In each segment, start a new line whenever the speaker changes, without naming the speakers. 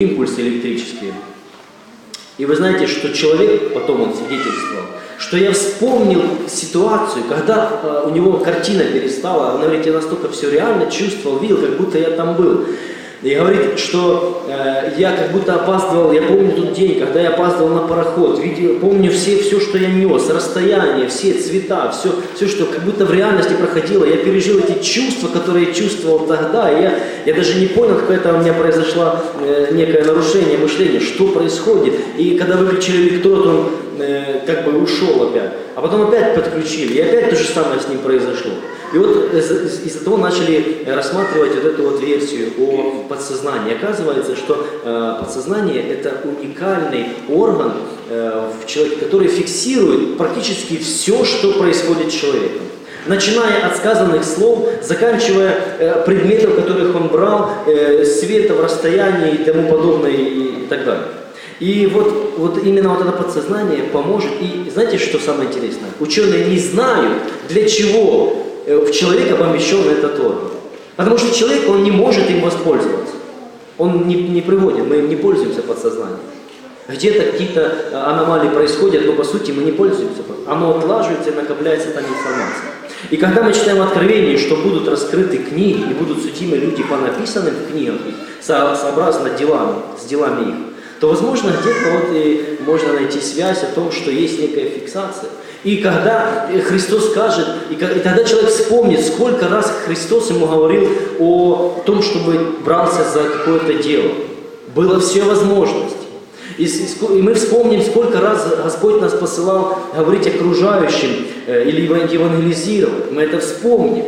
импульсы электрические. И вы знаете, что человек, потом он свидетельствовал, что я вспомнил ситуацию, когда э, у него картина перестала, он говорит, я настолько все реально чувствовал, видел, как будто я там был. И говорит, что э, я как будто опаздывал, я помню тот день, когда я опаздывал на пароход, видел, помню все, все, что я нес, расстояние, все цвета, все, все, что как будто в реальности проходило. Я пережил эти чувства, которые я чувствовал тогда, и я, я даже не понял, как это у меня произошло э, некое нарушение мышления, что происходит. И когда выключили электрод, он э, как бы ушел опять. А потом опять подключили, и опять то же самое с ним произошло. И вот из- из-за того начали рассматривать вот эту вот версию о подсознании. Оказывается, что э, подсознание – это уникальный орган э, в человеке, который фиксирует практически все, что происходит с человеком. Начиная от сказанных слов, заканчивая э, предметов, которых он брал, э, светом, расстоянии и тому подобное и, и так далее. И вот, вот именно вот это подсознание поможет. И знаете, что самое интересное? Ученые не знают, для чего э, в человека помещен этот орган. Потому что человек, он не может им воспользоваться. Он не, не приводит, мы им не пользуемся подсознанием. Где-то какие-то э, аномалии происходят, но по сути мы не пользуемся. Оно отлаживается и накопляется там информация. И когда мы читаем Откровение, что будут раскрыты книги и будут судимы люди по написанным со- сообразно делами, с делами их, то, возможно, где-то вот и можно найти связь о том, что есть некая фиксация. И когда Христос скажет, и, тогда человек вспомнит, сколько раз Христос ему говорил о том, чтобы брался за какое-то дело. Было все возможности. И, мы вспомним, сколько раз Господь нас посылал говорить окружающим э, или ева- евангелизировать. Мы это вспомним.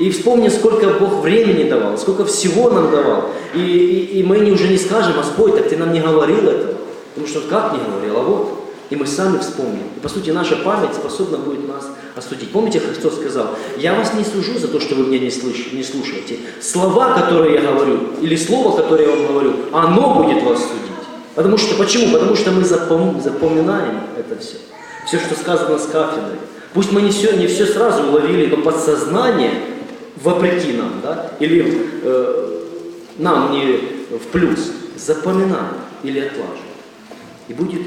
И вспомним, сколько Бог времени давал, сколько всего нам давал. И, и- и мы не, уже не скажем, Господь, так ты нам не говорил этого. Потому что как не говорил, а вот. И мы сами вспомним. И по сути наша память способна будет нас осудить. Помните, Христос сказал, я вас не сужу за то, что вы меня не, слыш- не слушаете. Слова, которые я говорю, или слово, которое я вам говорю, оно будет вас судить. Потому что, почему? Потому что мы запом- запоминаем это все. Все, что сказано с кафедры. Пусть мы не все, не все сразу уловили, но подсознание, вопреки нам, да, или э, нам не в плюс, запоминаем или отлаживаем. И будет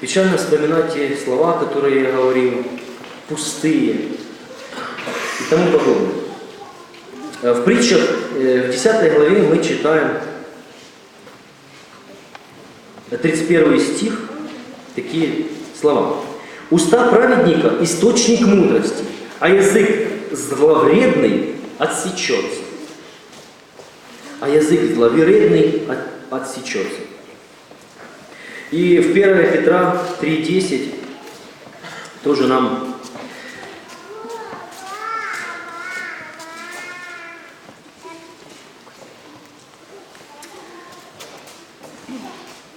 печально вспоминать те слова, которые я говорил, пустые и тому подобное. Э, В притчах, э, в 10 главе мы читаем 31 стих, такие слова. «Уста праведника – источник мудрости, а язык зловредный отсечется». А язык зловредный от- отсечется. И в 1 Петра 3.10 тоже нам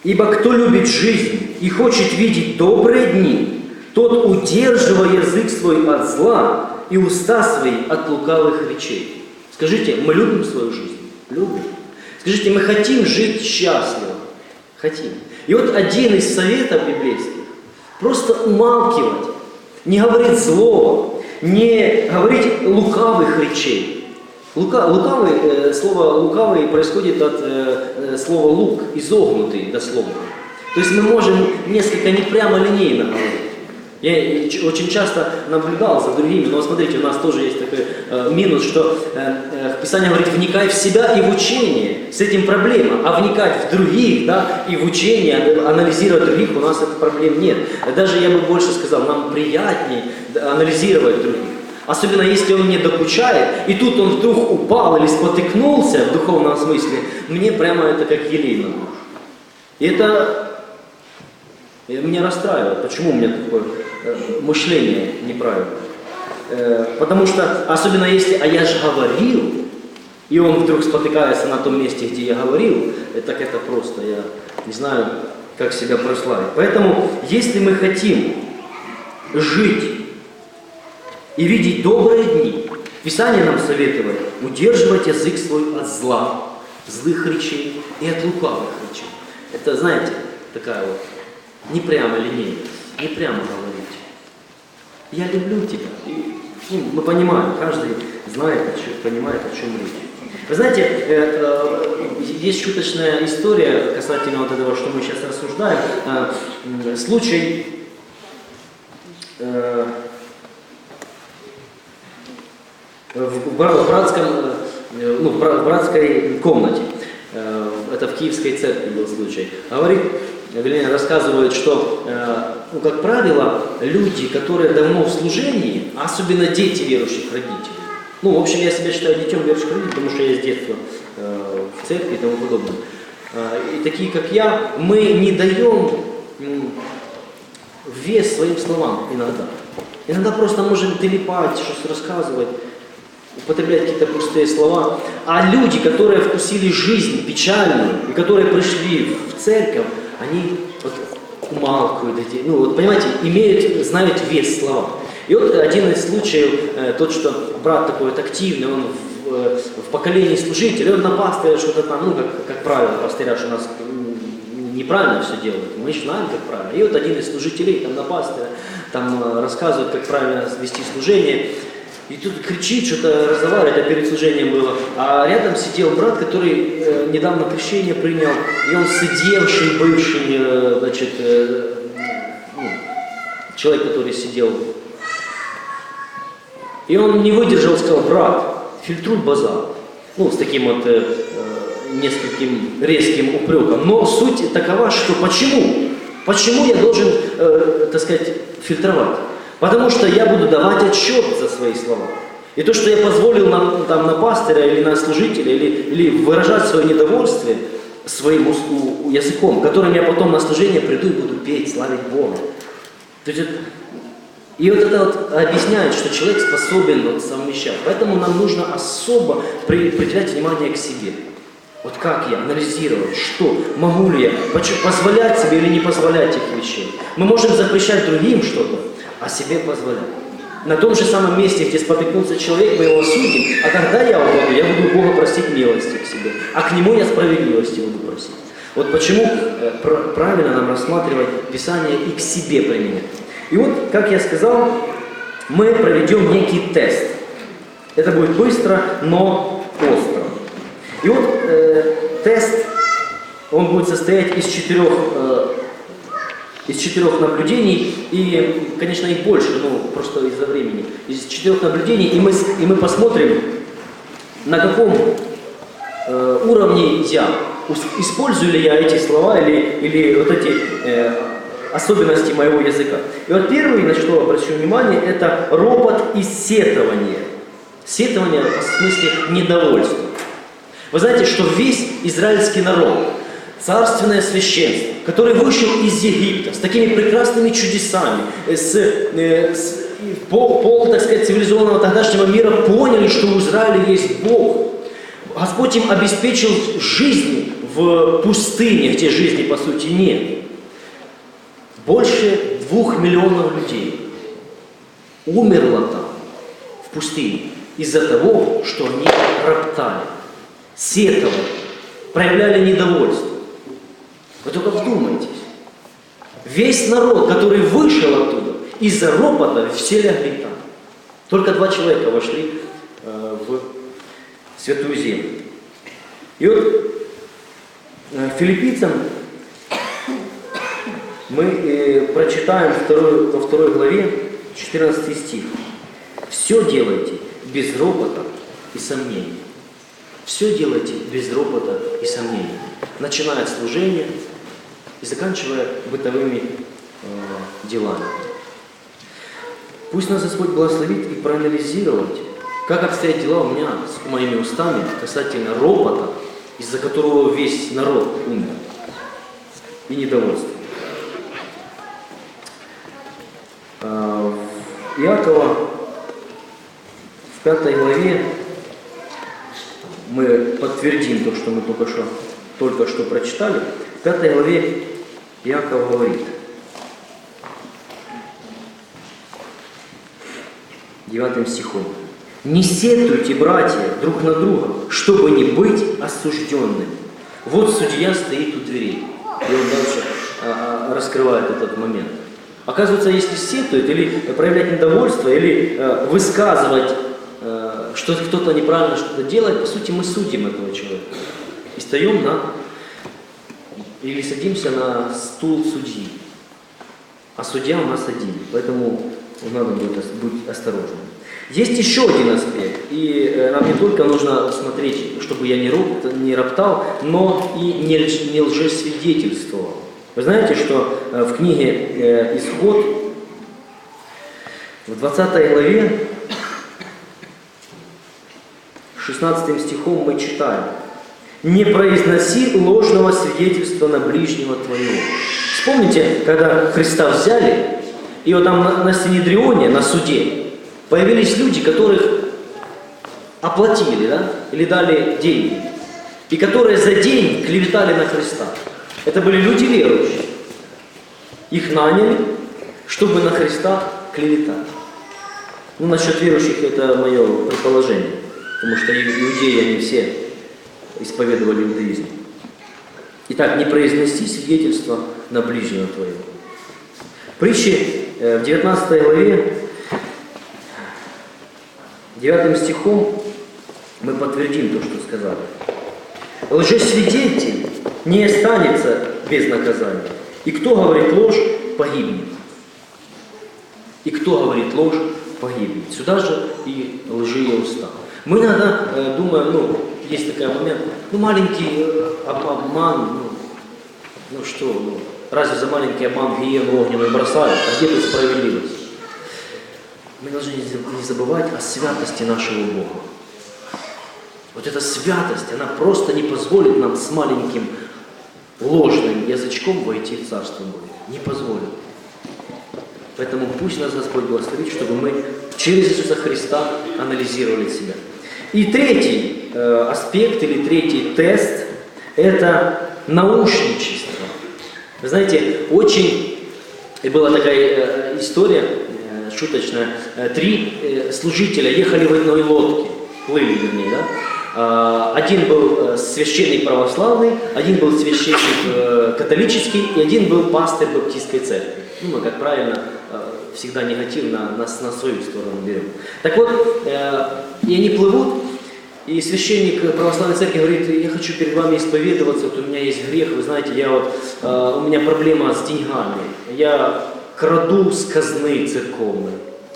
Ибо кто любит жизнь и хочет видеть добрые дни, тот удерживая язык свой от зла и уста свои от лукавых речей. Скажите, мы любим свою жизнь? Любим. Скажите, мы хотим жить счастливо? Хотим. И вот один из советов библейских – просто умалкивать, не говорить злого, не говорить лукавых речей. Лука, лукавый, э, слово лукавый происходит от э, э, слова лук, изогнутый дословно. То есть мы можем несколько не прямолинейно говорить. Я очень часто наблюдал за другими, но смотрите, у нас тоже есть такой э, минус, что э, э, Писание говорит, вникай в себя и в учение. С этим проблема. А вникать в других, да, и в учение, а- анализировать других, у нас этих проблем нет. Даже я бы больше сказал, нам приятнее анализировать других. Особенно если он мне докучает, и тут он вдруг упал или спотыкнулся в духовном смысле, мне прямо это как елей на душу. И это и меня расстраивает. Почему у меня такое э, мышление неправильное? Э, потому что, особенно если, а я же говорил, и он вдруг спотыкается на том месте, где я говорил, э, так это просто, я не знаю, как себя прославить. Поэтому, если мы хотим жить и видеть добрые дни. Писание нам советует удерживать язык свой от зла, злых речей и от лукавых речей. Это, знаете, такая вот не прямо линейность, не прямо говорить. Я люблю тебя. И, ну, мы понимаем, каждый знает, о чем, понимает, о чем речь. Вы знаете, э, есть шуточная история касательно вот этого, что мы сейчас рассуждаем. Э, Случай э, в бра- в братском, ну, в бра- в братской комнате. Это в Киевской церкви был случай. Говорит, вернее, рассказывают, что, э, ну, как правило, люди, которые давно в служении, а особенно дети верующих родителей, ну, в общем, я себя считаю детем верующих родителей, потому что я с детства э, в церкви и тому подобное. Э, И такие, как я, мы не даем вес своим словам иногда. Иногда просто можем телепать, что-то рассказывать, употреблять какие-то пустые слова. А люди, которые вкусили жизнь печальную, и которые пришли в церковь, они вот умалкивают эти, ну вот понимаете, имеют, знают вес слова. И вот один из случаев, э, тот, что брат такой вот активный, он в, э, в поколении служителей, он на пастыря что-то там, ну как, как правило, пастыря, у нас неправильно все делают, мы же знаем, как правильно. И вот один из служителей там на пастыря, там э, рассказывает, как правильно вести служение, и тут кричит, что-то разговаривает, а перед служением было. А рядом сидел брат, который э, недавно крещение принял, и он сидевший, бывший, э, значит, э, ну, человек, который сидел. И он не выдержал сказал, брат, фильтруй базар. Ну, с таким вот э, э, нескольким резким упреком. Но суть такова, что почему? Почему я должен, э, так сказать, фильтровать? Потому что я буду давать отчет за свои слова. И то, что я позволил на, там, на пастыря или на служителя, или, или выражать свое недовольствие своим языком, которым я потом на служение приду и буду петь, славить Бога. То есть и вот это вот объясняет, что человек способен вот совмещать. Поэтому нам нужно особо при- придавать внимание к себе. Вот как я, анализировать, что, могу ли я, позволять себе или не позволять этих вещей. Мы можем запрещать другим что-то, а себе позволять. На том же самом месте, где спотыкнулся человек, мы его осудим, а когда я упаду, я буду Бога просить милости к себе, а к Нему я справедливости буду просить. Вот почему э, пр- правильно нам рассматривать Писание и к себе применять. И вот, как я сказал, мы проведем некий тест. Это будет быстро, но остро. И вот э, тест, он будет состоять из четырех, э, из четырех наблюдений, и, конечно, их больше, ну, просто из-за времени. Из четырех наблюдений, и мы, и мы посмотрим, на каком э, уровне я, использую ли я эти слова или, или вот эти э, особенности моего языка. И вот первый, на что обращу внимание, это ропот и сетование. Сетование в смысле недовольства. Вы знаете, что весь израильский народ, царственное священство, который вышел из Египта с такими прекрасными чудесами, э, с, э, с- пол, пол, так сказать, цивилизованного тогдашнего мира поняли, что у Израиля есть Бог. Господь им обеспечил жизнь в пустыне, где жизни по сути нет. Больше двух миллионов людей умерло там, в пустыне, из-за того, что они роптали, сетовали, проявляли недовольство. Вы только вдумайтесь. Весь народ, который вышел оттуда, из-за ропота все лягли там. Только два человека вошли э, в святую землю. И вот э, филиппийцам мы э, прочитаем во второй главе 14 стих. Все делайте без ропота и сомнений. Все делайте без ропота и сомнений. Начиная от служения и заканчивая бытовыми э, делами. Пусть нас Господь благословит и проанализировать, как обстоят дела у меня с моими устами касательно ропота, из-за которого весь народ умер, и недовольства. А, в Иакова в пятой главе мы подтвердим то, что мы только что, только что прочитали. В пятой главе Иаков говорит, девятым стихом, «Не сетуйте, братья, друг на друга, чтобы не быть осужденными. Вот судья стоит у дверей». И он дальше а, а, раскрывает этот момент. Оказывается, если сетует или проявлять недовольство, или э, высказывать э, что кто-то неправильно что-то делает, по сути, мы судим этого человека. И встаем на, или садимся на стул судьи. А судья у нас один, поэтому надо будет быть осторожным. Есть еще один аспект, и э, нам не только нужно смотреть, чтобы я не, роб, не роптал, но и не, не лжесвидетельствовал. Вы знаете, что э, в книге э, «Исход» в 20 главе 16 стихом мы читаем «Не произноси ложного свидетельства на ближнего твоего». Вспомните, когда Христа взяли, и вот там на, на Синедрионе, на суде, Появились люди, которых оплатили, да, или дали деньги, и которые за день клеветали на Христа. Это были люди верующие. Их наняли, чтобы на Христа клеветать. Ну, насчет верующих это мое предположение, потому что иудеи, они все исповедовали иудаизм. Итак, не произнести свидетельство на ближнего твоего. Притчи э, в 19 главе Девятым стихом мы подтвердим то, что сказали. Лжесвидетель не останется без наказания. И кто говорит ложь, погибнет. И кто говорит ложь, погибнет. Сюда же и лживые уста. Мы иногда э, думаем, ну, есть такой момент, ну, маленький э, обман, ну, ну что, ну, разве за маленький обман гиену огненную бросают? А где тут справедливость? мы должны не забывать о святости нашего Бога. Вот эта святость, она просто не позволит нам с маленьким ложным язычком войти в Царство Божие. Не позволит. Поэтому пусть нас Господь благословит, чтобы мы через Иисуса Христа анализировали себя. И третий э, аспект или третий тест – это наушничество. Вы знаете, очень и была такая э, история, шуточная, э, три э, служителя ехали в одной лодке, плыли вернее, да? А, один был э, священник православный, один был священник католический и один был пастырь баптистской церкви. Ну, как правильно, всегда негативно нас на свою сторону берем. Так вот, и они плывут, и священник православной церкви говорит, я хочу перед вами исповедоваться, вот у меня есть грех, вы знаете, я вот, у меня проблема с деньгами. Я краду с казны церковной.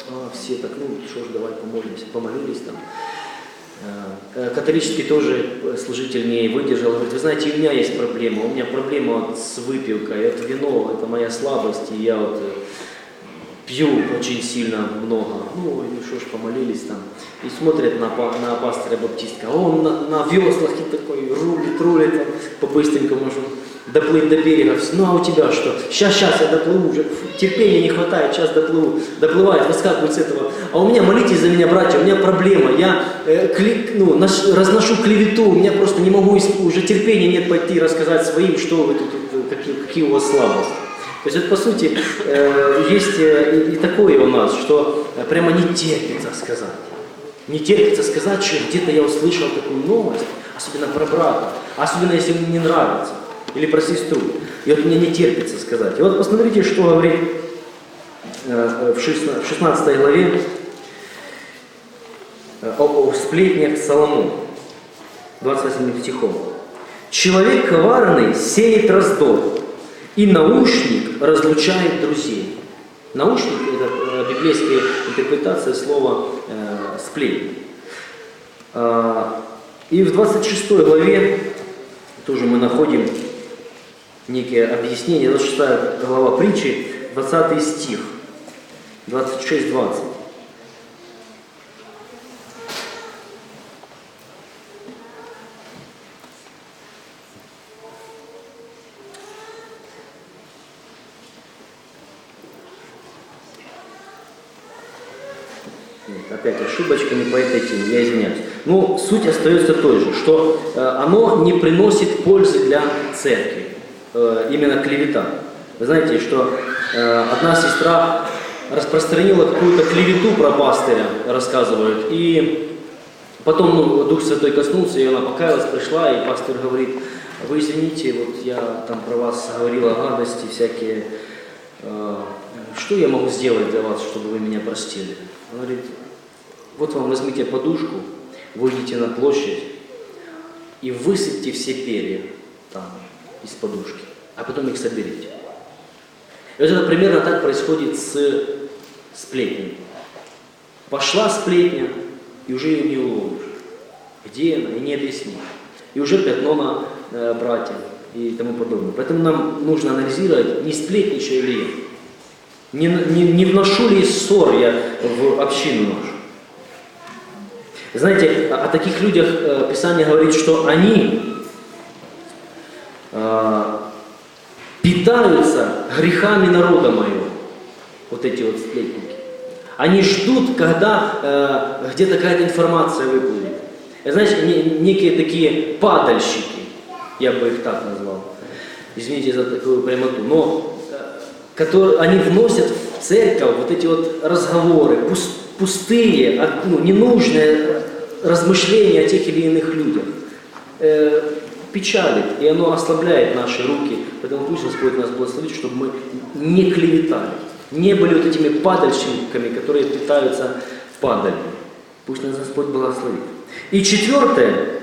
А, все так, ну что ж, давай помолимся. Помолились там. А, католический тоже служитель не выдержал, говорит, вы знаете, у меня есть проблема, у меня проблема с выпивкой, это вино, это моя слабость, и я вот э, пью очень сильно много. Ну, что ж, помолились там. И смотрят на, на пастора Баптистка, а он на, на веслах и такой рулит, рулит, там, по-быстренькому, может, доплыть до берега. Ну а у тебя что? Сейчас, сейчас я доплыву уже. Терпения не хватает, сейчас доплыву. Доплывает, выскакивает с этого. А у меня, молитесь за меня, братья, у меня проблема. Я э, кли, ну, наш, разношу клевету, у меня просто не могу, уже терпения нет пойти рассказать своим, что вы тут, какие, какие у вас слабости. То есть это по сути э, есть э, и, такое у нас, что э, прямо не терпится сказать. Не терпится сказать, что где-то я услышал такую новость, особенно про брата, особенно если мне не нравится или про сестру. И вот мне не терпится сказать. И вот посмотрите, что говорит в 16 главе о сплетнях Соломон, 28 стихом. Человек коварный сеет раздор, и наушник разлучает друзей. Наушник – это э, библейская интерпретация слова э, сплетни. А, и в 26 главе тоже мы находим некие объяснения. 26 глава притчи, 20 стих, 26-20. Опять ошибочка не по этой теме, я извиняюсь. Но суть остается той же, что э, оно не приносит пользы для церкви. Э, именно клевета. Вы знаете, что э, одна сестра распространила какую-то клевету про пастыря, рассказывают, и потом ну, Дух Святой коснулся, и она покаялась, пришла, и пастор говорит, вы извините, вот я там про вас говорила гадости всякие, что я могу сделать для вас, чтобы вы меня простили? Он говорит, Вот вам возьмите подушку, выйдите на площадь и высыпьте все перья там из подушки, а потом их соберите. И вот это примерно так происходит с сплетней. Пошла сплетня, и уже ее не уловишь. Где она, и не объяснишь. И уже пятно на э, братья и тому подобное. Поэтому нам нужно анализировать, не сплетничаю ли я, не, не, не вношу ли ссор я в общину нашу. Знаете, о, таких людях э, Писание говорит, что они э, питаются грехами народа моего. Вот эти вот сплетники. Они ждут, когда э, где-то какая-то информация выплывет. Знаете, не- некие такие падальщики, я бы их так назвал. Извините за такую прямоту. Но которые, они вносят в церковь вот эти вот разговоры, пус- пустые, от- ну, ненужные размышления о тех или иных людях. Э, печалит, и оно ослабляет наши руки. Поэтому пусть Господь нас благословит, чтобы мы не клеветали, не были вот этими падальщиками, которые питаются падалью. Пусть нас Господь благословит. И четвертое,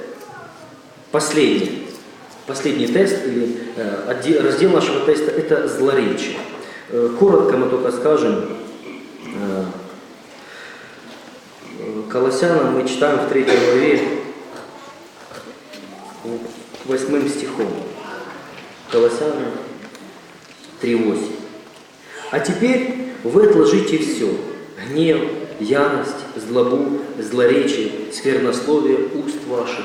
последнее, последний тест или э, раздел нашего теста – это злоречие. Э, коротко мы только скажем, Колоссянам мы читаем в третьей главе восьмым стихом. Колоссянам 3.8. А теперь вы отложите все. Гнев, ярость, злобу, злоречие, сквернословие уст ваших.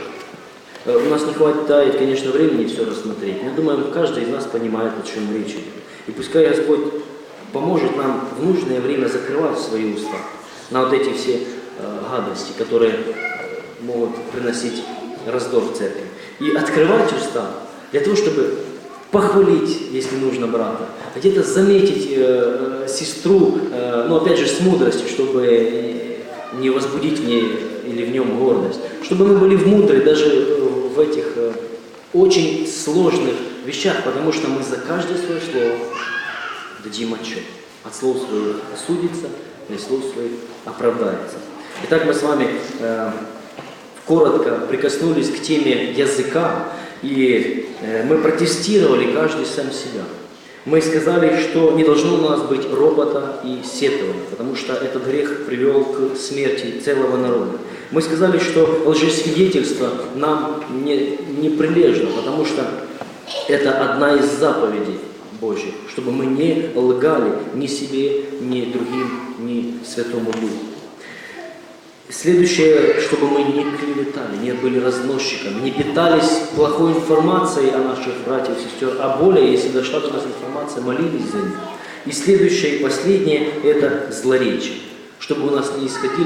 Э, У нас не хватает, конечно, времени все рассмотреть, но я думаю, каждый из нас понимает, о чем речь идет. И пускай Господь поможет нам в нужное время закрывать свои уста на вот эти все гадости, которые э, могут приносить раздор в церкви. И открывать уста для того, чтобы похвалить, если нужно, брата, а где-то заметить э, э, сестру, э, но опять же с мудростью, чтобы э, не возбудить в ней или в нем гордость, чтобы мы были в мудры даже э, в этих э, очень сложных вещах, потому что мы за каждое свое слово дадим отчет. От слов своих осудится, и слов своих оправдается. Итак, мы с вами э, коротко прикоснулись к теме языка, и э, мы протестировали каждый сам себя. Мы сказали, что не должно у нас быть робота и сетования, потому что этот грех привел к смерти целого народа. Мы сказали, что лжесвидетельство нам не, не прилежно, потому что это одна из заповедей Божьих, чтобы мы не лгали ни себе, ни другим, ни Святому Духу. Следующее, чтобы мы не клеветали, не были разносчиками, не питались плохой информацией о наших братьях и сестер, а более, если дошла до нас информация, молились за них. И следующее и последнее – это злоречие, чтобы у нас не исходили